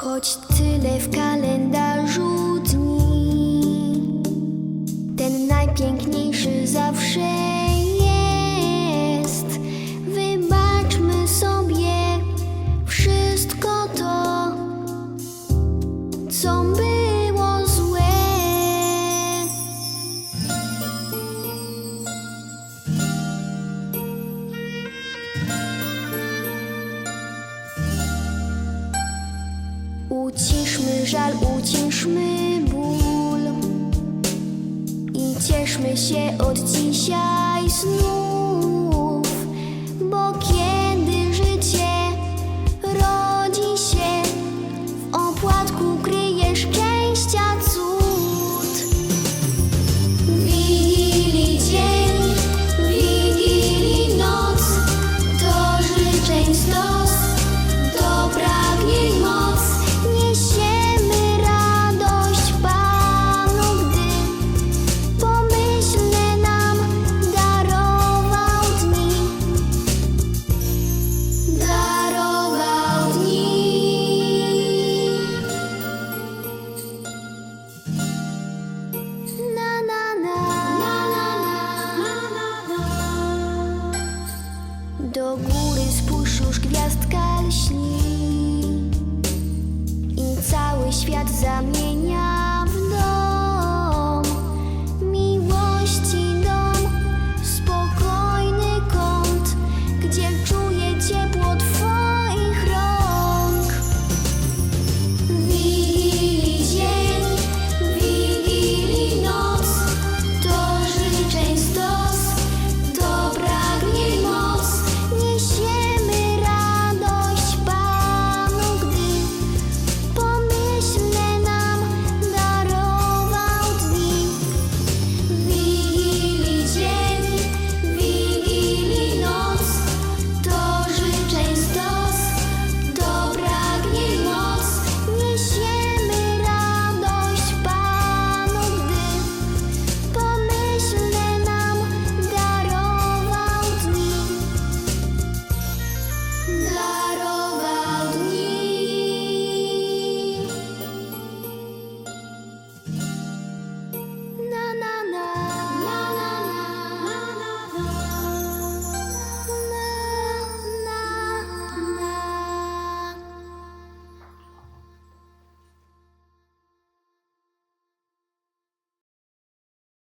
Choć tyle w kalendarzu. żal uciszmy ból i cieszmy się od dzisiaj znów. do góry spójrz już gwiazdka lśni I cały świat zamienia